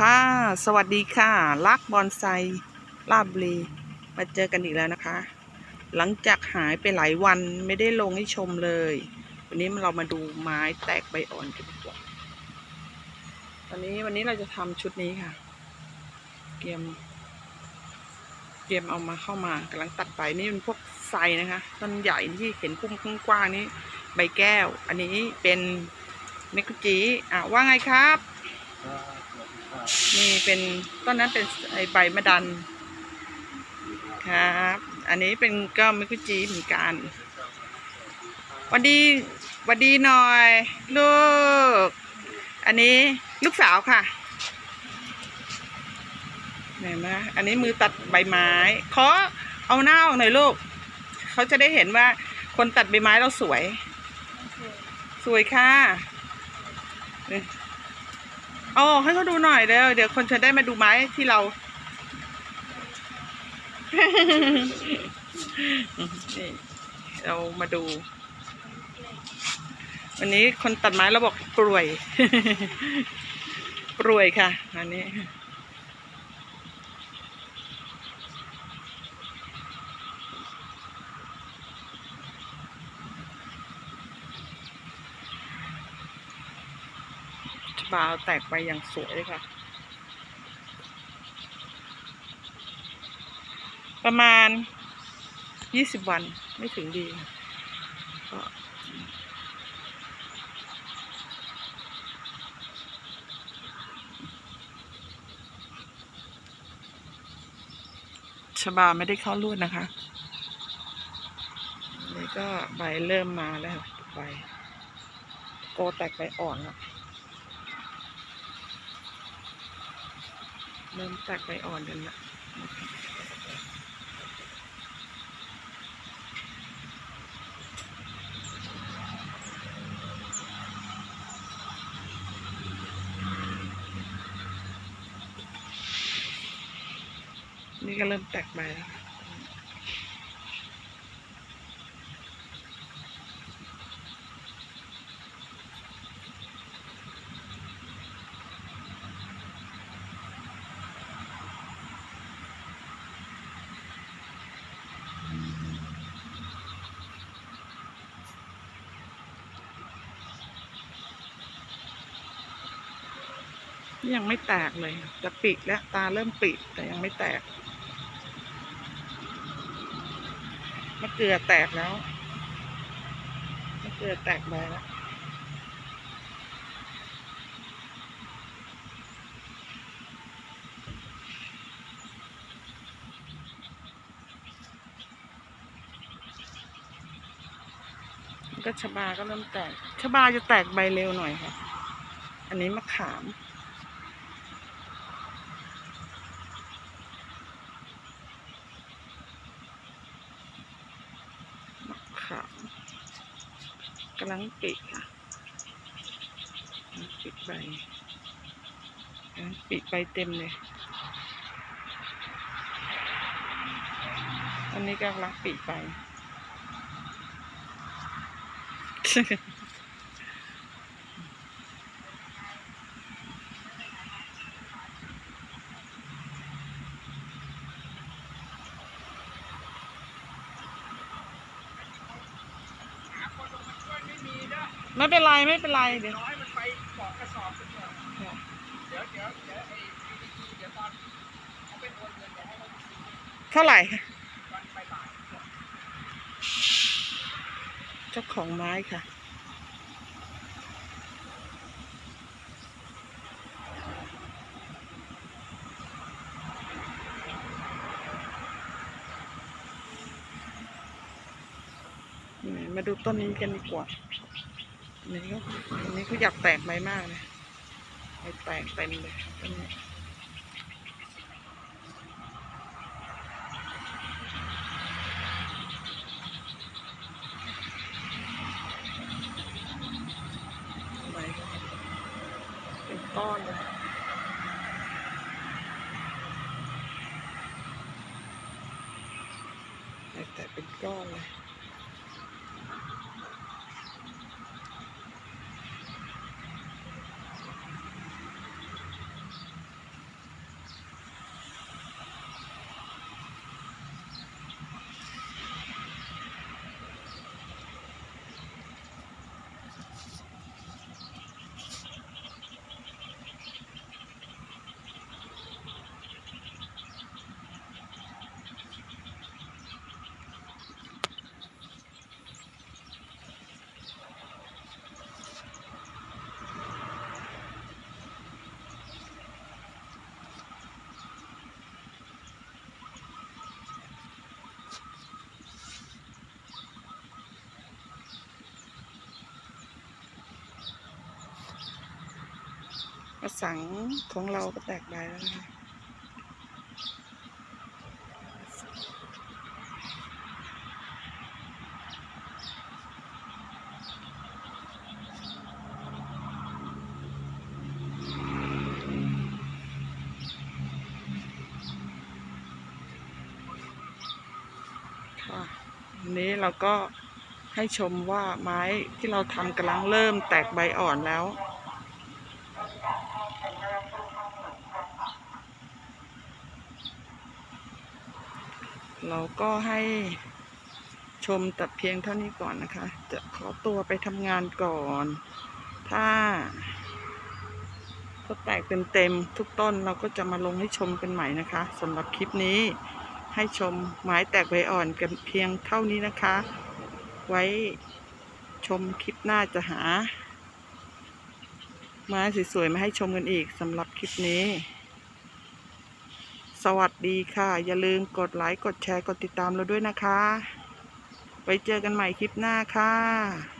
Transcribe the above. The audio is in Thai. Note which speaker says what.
Speaker 1: ค่ะ สวัสดีค่ะรักบอนไซลาบบุรีมาเจอกันอีกแล้วนะคะ หลังจากหายไปหลายวันไม่ได้ลงให้ชมเลย วันนี้เรามาดูไม้แตกใบอ่อนกันดีกว่าวันนี้วันนี้เราจะทำชุดนี้ค่ะ เกม เกมเอามาเข้ามากำลังตัดไปนี่เป็นพวกไซนะคะต้นใหญ่ที่เห็นพุ่มกว้างๆนี้ใบแก้ว อันนี้เป็นเมกุจิอะว่าไงครับ นี่เป็นต้นนั้นเป็นไอใบมะดันครับ อันนี้เป็นก็มิคุจิเหมือนกันวันดีวันดีหน่อย ลูก อันนี้ลูกสาวค่ะเห็นไหมอันนี้มือตัดใบไม้ขอเอาหน้าออกหน่อยลูกเขาจะได้เห็นว่าคนตัดใบไม้เราสวย สวยค่ะ เอาออกให้เขาดูหน่อยเร็วเดี๋ยวคนจะได้มาดูไม้ที่เรา เรามาดู วันนี้คนตัดไม้เราบอกปล่วยปล่วยค่ะ อันนี้ บาวแตกไปอย่างสวยเลยค่ะ ประมาณยี่สิบวันไม่ถึงดีค่ะก็ชบาไม่ได้เข้ารูดนะคะ นี่ก็ใบเริ่มมาแล้วใบโกแตกใบอ่อนแล้ว เริ่มแตกใบอ่อนกันละนี่ก็เริ่มแตกใบแล้ว นี่ยังไม่แตกเลยจะปิดแล้วตาเริ่มปิดแต่ยังไม่แตกมะเกลือแตกแล้วมะเกลือแตกใบแล้วก็ชบาก็เริ่มแตกชบาจะแตกใบเร็วหน่อยค่ะ อันนี้มะขาม่ะกำลังปิดค่ะปิดใบปิดใบเต็มเลยอันนี้กำลังปิดใบ ไม่เป็นไรไม่เป็นไรเดี๋ยว
Speaker 2: น้อยมันไปปอกกระสอบกันก่อนเดี๋ยวเดี๋ยวเดี๋ยวไอ้พีดีเดี๋ยวตอนเขาไปโอนเงินเดี๋ยวให้เขา
Speaker 1: เท่าไหร่
Speaker 2: วันไปบ่าย
Speaker 1: เจ้าของไม้ค่ะ นี่มาดูต้นนี้กันดีกว่า นนี้ก็อันนี้เขาอยากแตกใบมากเลยใบแตกเต็มเลยต้นนี้ใบเป็นก้อนเลยแตกเป็นก้อนเลย กระสังของเราก็แตกใบแล้วนะคะค่ะอันนี้เราก็ให้ชมว่าไม้ที่เราทำกำลังเริ่มแตกใบอ่อนแล้ว เราก็ให้ชมแต่เพียงเท่านี้ก่อนนะคะ จะขอตัวไปทำงานก่อน ถ้าก็แตกเต็มๆทุกต้นเราก็จะมาลงให้ชมกันใหม่นะคะสำหรับคลิปนี้ให้ชมไม้แตกใบอ่อนกันเพียงเท่านี้นะคะ ไว้ชมคลิปหน้าจะหาไม้สวยๆมาให้ชมกันอีกสำหรับคลิปนี้ สวัสดีค่ะ อย่าลืมกดไลค์ กดแชร์ กดติดตามเราด้วยนะคะ ไว้เจอกันใหม่คลิปหน้าค่ะ